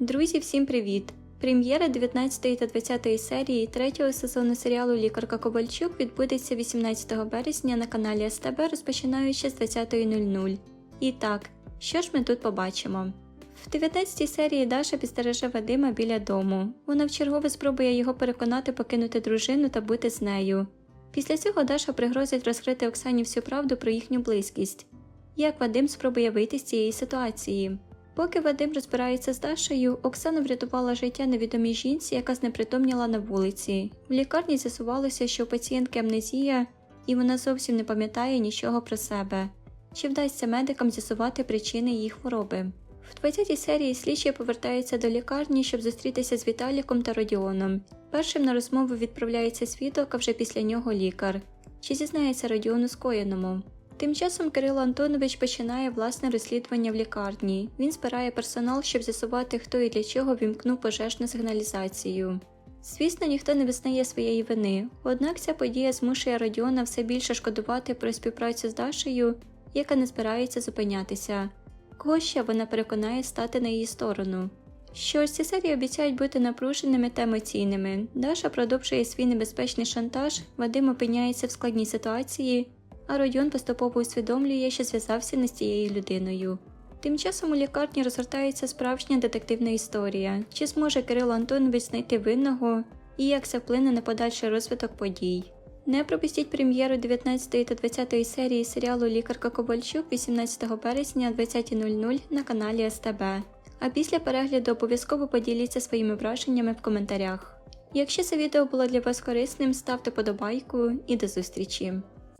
Друзі, всім привіт! Прем'єра 19 та 20 серії третього сезону серіалу Лікарка Ковальчук відбудеться 18 березня на каналі СТБ, розпочинаючи з 20.00. І так, що ж ми тут побачимо? В 19 серії Даша підстереже Вадима біля дому. Вона вчергове спробує його переконати покинути дружину та бути з нею. Після цього Даша пригрозить розкрити Оксані всю правду про їхню близькість. Як Вадим спробує вийти з цієї ситуації? Поки Вадим розбирається з Дашею, Оксана врятувала життя невідомій жінці, яка знепритомніла на вулиці. В лікарні з'ясувалося, що у пацієнтки амнезія, і вона зовсім не пам'ятає нічого про себе. Чи вдасться медикам з'ясувати причини її хвороби? В 20-й серії слідчі повертаються до лікарні, щоб зустрітися з Віталіком та Родіоном. Першим на розмову відправляється свідок, а вже після нього лікар. Чи зізнається Родіону скоєному? Тим часом Кирило Антонович починає власне розслідування в лікарні. Він збирає персонал, щоб з'ясувати, хто і для чого вімкнув пожежну сигналізацію. Звісно, ніхто не визнає своєї вини, однак ця подія змушує Родіона все більше шкодувати про співпрацю з Дашею, яка не збирається зупинятися. Кого ще вона переконає стати на її сторону? Що ж, ці серії обіцяють бути напруженими та емоційними. Даша продовжує свій небезпечний шантаж, Вадим опиняється в складній ситуації, а Родіон поступово усвідомлює, що зв'язався не з цією людиною. Тим часом у лікарні розгортається справжня детективна історія, чи зможе Кирило Антонович знайти винного і як це вплине на подальший розвиток подій. Не пропустіть прем'єру 19 та 20 серії серіалу Лікарка Ковальчук 18 березня о 20.00 на каналі СТБ. А після перегляду обов'язково поділіться своїми враженнями в коментарях. Якщо це відео було для вас корисним, ставте подобайку і до зустрічі!